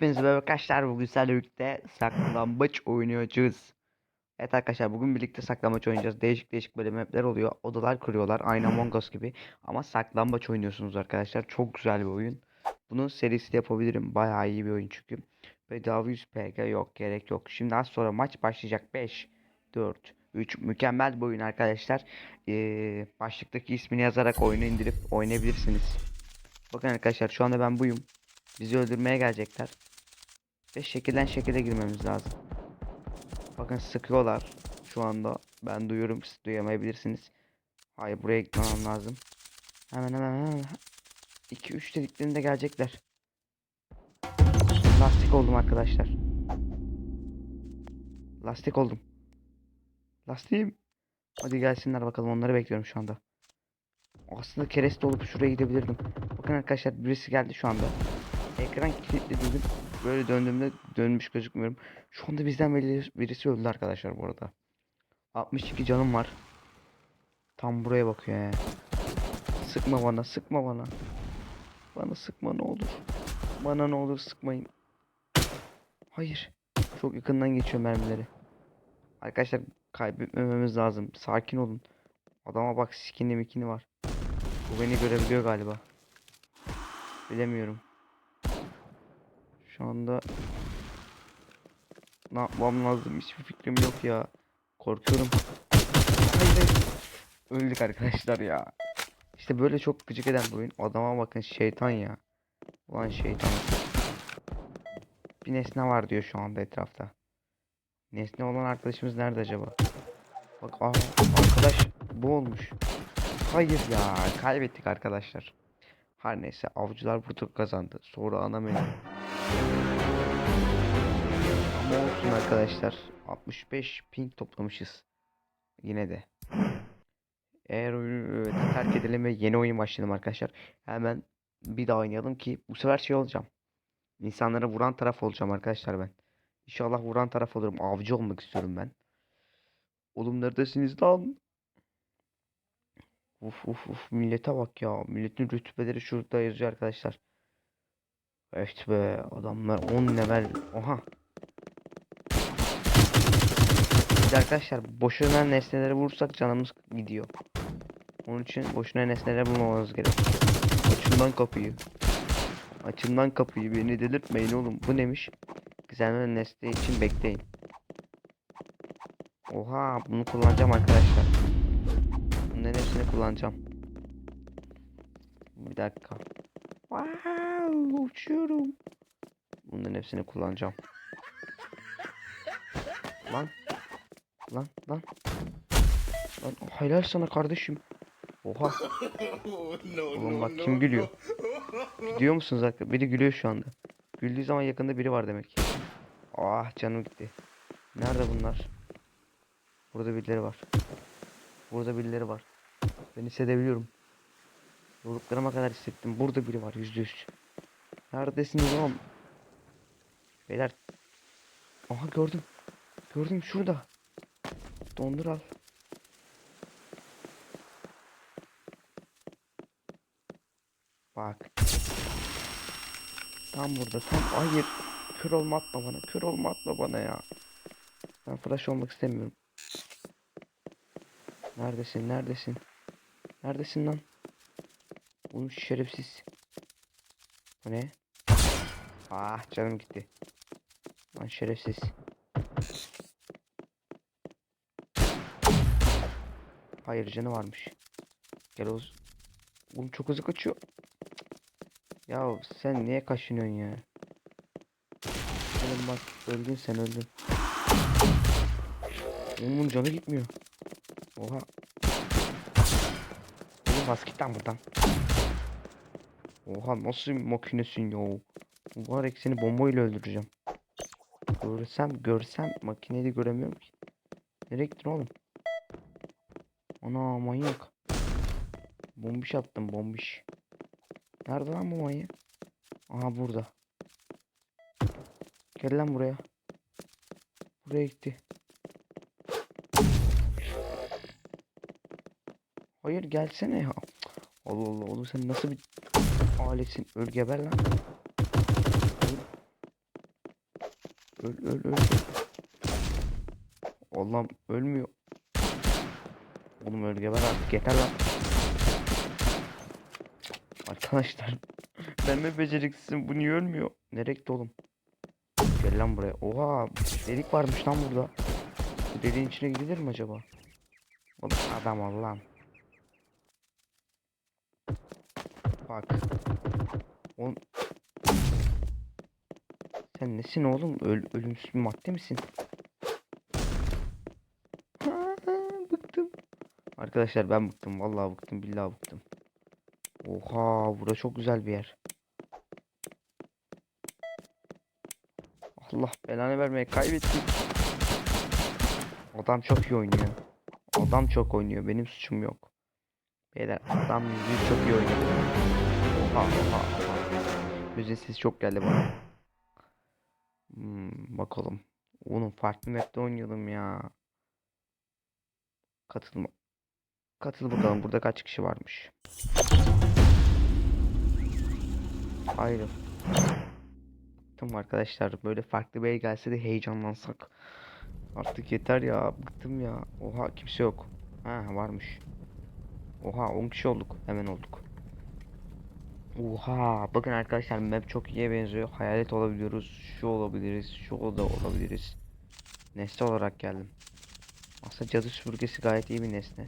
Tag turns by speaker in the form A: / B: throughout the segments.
A: Hepinize merhaba arkadaşlar. Bugün sizlerle birlikte saklambaç oynayacağız. Evet arkadaşlar bugün birlikte saklambaç oynayacağız. Değişik değişik böyle mapler oluyor. Odalar kuruyorlar. Aynı Among Us gibi. Ama saklambaç oynuyorsunuz arkadaşlar. Çok güzel bir oyun. Bunun serisi de yapabilirim. Bayağı iyi bir oyun çünkü. Bedava 100 PG yok. Gerek yok. Şimdi az sonra maç başlayacak. 5, 4, 3. Mükemmel bir oyun arkadaşlar. Ee, başlıktaki ismini yazarak oyunu indirip oynayabilirsiniz. Bakın arkadaşlar şu anda ben buyum. Bizi öldürmeye gelecekler. Ve şekilden şekile girmemiz lazım. Bakın sıkıyorlar şu anda. Ben duyuyorum siz duyamayabilirsiniz. Hayır buraya gitmem lazım. Hemen hemen hemen. 2-3 dediklerinde gelecekler. Lastik oldum arkadaşlar. Lastik oldum. Lastiğim. Hadi gelsinler bakalım onları bekliyorum şu anda. Aslında kereste olup şuraya gidebilirdim. Bakın arkadaşlar birisi geldi şu anda. Ekran kilitli dedim. Böyle döndüğümde dönmüş gözükmüyorum. Şu anda bizden biri- birisi öldü arkadaşlar bu arada. 62 canım var. Tam buraya bakıyor yani. Sıkma bana, sıkma bana. Bana sıkma ne olur. Bana ne olur sıkmayın. Hayır. Çok yakından geçiyor mermileri. Arkadaşlar kaybetmememiz lazım. Sakin olun. Adama bak skinli mikini var. Bu beni görebiliyor galiba. Bilemiyorum. Şu anda ne yapmam lazım hiçbir fikrim yok ya. Korkuyorum. Hayır. Öldük arkadaşlar ya. İşte böyle çok gıcık eden bir oyun. Adama bakın şeytan ya. Ulan şeytan. Bir nesne var diyor şu anda etrafta. Nesne olan arkadaşımız nerede acaba? Bak aa, arkadaş bu olmuş. Hayır ya kaybettik arkadaşlar. Her neyse avcılar burada kazandı. Sonra ana menü. Ama olsun arkadaşlar. 65 ping toplamışız. Yine de. Eğer oyunu terk edelim ve yeni oyun başlayalım arkadaşlar. Hemen bir daha oynayalım ki bu sefer şey olacağım. İnsanlara vuran taraf olacağım arkadaşlar ben. İnşallah vuran taraf olurum. Avcı olmak istiyorum ben. Oğlum neredesiniz lan? Uf uf uf millete bak ya. Milletin rütbeleri şurada yazıyor arkadaşlar. Evet be adamlar 10 level. Oha. De arkadaşlar boşuna nesneleri vurursak canımız gidiyor. Onun için boşuna nesneler bulmamamız gerek. Açın lan kapıyı. Açın lan kapıyı beni delirtmeyin oğlum. Bu neymiş? Güzel nesne için bekleyin. Oha bunu kullanacağım arkadaşlar. Bunların hepsini kullanacağım. Bir dakika. Wow, uçuyorum. Bunların hepsini kullanacağım. Lan. Lan lan. Lan helal sana kardeşim. Oha. Oğlum bak kim gülüyor. Gidiyor musunuz arkadaşlar? Biri gülüyor şu anda. Güldüğü zaman yakında biri var demek. Ah canım gitti. Nerede bunlar? Burada birileri var. Burada birileri var. Ben hissedebiliyorum. Yoluklarıma kadar hissettim. Burada biri var yüzde yüz. Neredesiniz oğlum? Beyler. Aha gördüm. Gördüm şurada. Dondur al. Bak. Tam burada tam. Hayır. Kör olma atma bana. Kör olma atma bana ya. Ben flash olmak istemiyorum. Neredesin? Neredesin? Neredesin lan? Bu şerefsiz. Bu ne? Ah canım gitti. Lan şerefsiz. Hayır canı varmış. Gel Oğuz. Oğlum çok hızlı kaçıyor. Ya sen niye kaşınıyorsun ya? Oğlum bak öldün sen öldün. Oğlum bunun canı gitmiyor. Oha. Oğlum bas git lan buradan. Oha nasıl makinesin ya. Mübarek seni bombayla öldüreceğim. Görsem görsem makineyi göremiyorum ki. Nereye gittin oğlum? Ana manyak. Bombiş attım bombiş. Nerede lan bu manyak? Aha burada. Gel lan buraya. Buraya gitti. Hayır gelsene ya. Allah Allah oğlum sen nasıl bir aletsin? Öl geber lan. Öl öl öl. Allah'ım ölmüyor. Oğlum öl geber artık yeter lan. Arkadaşlar ben mi beceriksizim bu niye ölmüyor? Nereye gitti oğlum? Gel lan buraya. Oha delik varmış lan burada. Bu deliğin içine gidilir mi acaba? Oğlum adam lan. Bak. Oğlum. Sen nesin oğlum? Öl ölümsüz bir madde misin? bıktım. Arkadaşlar ben bıktım. Vallahi bıktım. Billahi bıktım. Oha, bura çok güzel bir yer. Allah belanı vermeye kaybettik. Adam çok iyi oynuyor. Adam çok oynuyor. Benim suçum yok. Beyler adam yüzü çok iyi oynuyor. Oha oha sesi çok geldi bana. Hmm, bakalım. Oğlum farklı map'te oynayalım ya. Katılma. Katıl bakalım burada kaç kişi varmış. Hayır. Bıktım arkadaşlar. Böyle farklı bir el gelse de heyecanlansak. Artık yeter ya. Bıktım ya. Oha kimse yok. Ha varmış. Oha 10 kişi olduk. Hemen olduk. Oha bakın arkadaşlar map çok iyiye benziyor. Hayalet olabiliyoruz. Şu olabiliriz. Şu da olabiliriz. Nesne olarak geldim. Aslında cadı süpürgesi gayet iyi bir nesne.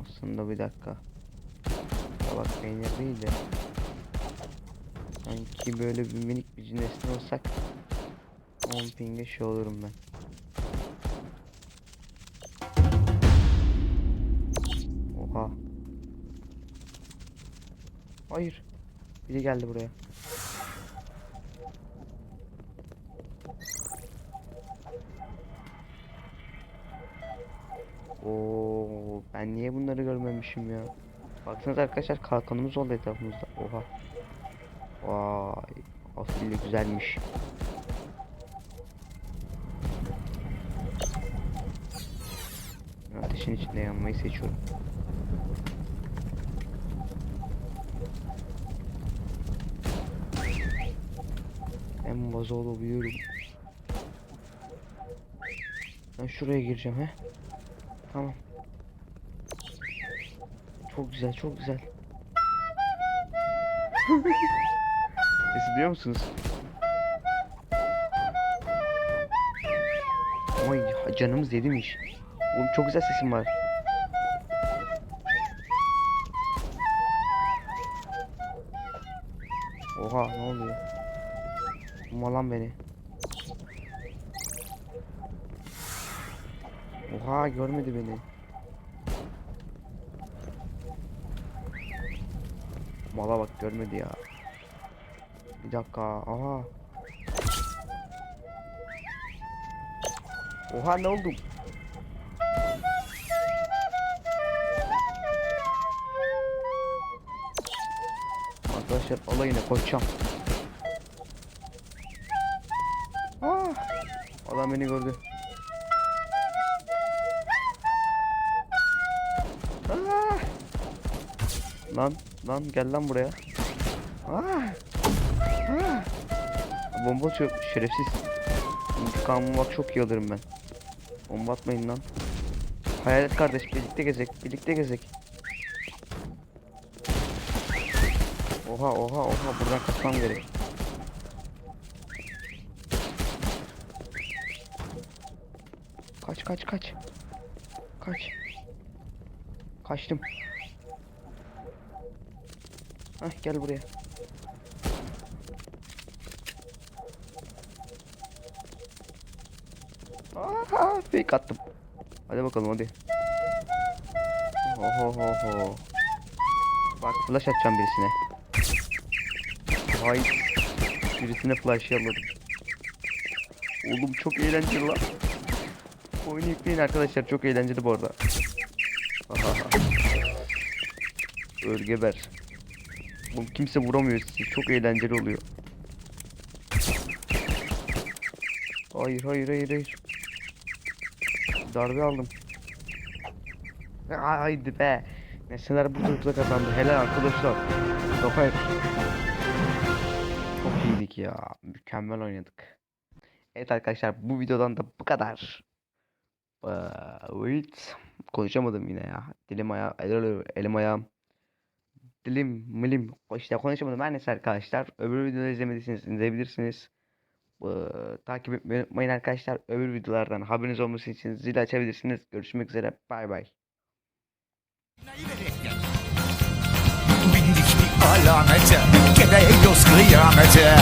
A: Aslında bir dakika. Salak peynir değil de. Sanki böyle bir minik bir nesne olsak 10 pinge şey olurum ben. Hayır. Biri geldi buraya. Oo, ben niye bunları görmemişim ya? Baksanıza arkadaşlar kalkanımız oldu etrafımızda. Oha. Vay. Afilli güzelmiş. Ateşin içinde yanmayı seçiyorum. En vazo olabiliyorum. Ben şuraya gireceğim he. Tamam. Çok güzel, çok güzel. Sesi duyuyor musunuz? Ay canımız yedirmiş. Oğlum çok güzel sesim var. Oha ne oluyor? Bulma lan beni. Oha görmedi beni. Mala bak görmedi ya. Bir dakika. Aha. Oha ne oldu? Arkadaşlar alayına koşacağım. Ah! Adam beni gördü. Ah! Lan lan gel lan buraya. Ah! Ah! Bomba çok şerefsiz. İntikamımı bak çok iyi alırım ben. Bomba atmayın lan. Hayalet kardeş birlikte gezek, birlikte gezek. Oha oha oha buradan kaçmam gerek. Kaç kaç kaç. Kaç. Kaçtım. Hah gel buraya. Aha fake attım. Hadi bakalım hadi. Oho ho ho. Bak flash atacağım birisine. Vay. Birisine flash yolladım. Oğlum çok eğlenceli lan. Oyunu yükleyin arkadaşlar çok eğlenceli bu arada. Aha. Örgeber. Oğlum kimse vuramıyor sizi. Çok eğlenceli oluyor. Hayır hayır hayır hayır. Darbe aldım. Haydi be. Nesneler bu turda kazandı. Helal arkadaşlar. Kafaya. Çok iyi. iyiydik ya. Mükemmel oynadık. Evet arkadaşlar bu videodan da bu kadar. Wait. Konuşamadım yine ya. Dilim aya elim ayağım. Dilim milim. İşte konuşamadım. Her neyse arkadaşlar. Öbür videoları izlemediyseniz izleyebilirsiniz. Ee, takip etmeyi unutmayın arkadaşlar. Öbür videolardan haberiniz olması için zil açabilirsiniz. Görüşmek üzere. Bay bay.
B: Bindik bir alamete Gereğiyoruz kıyamete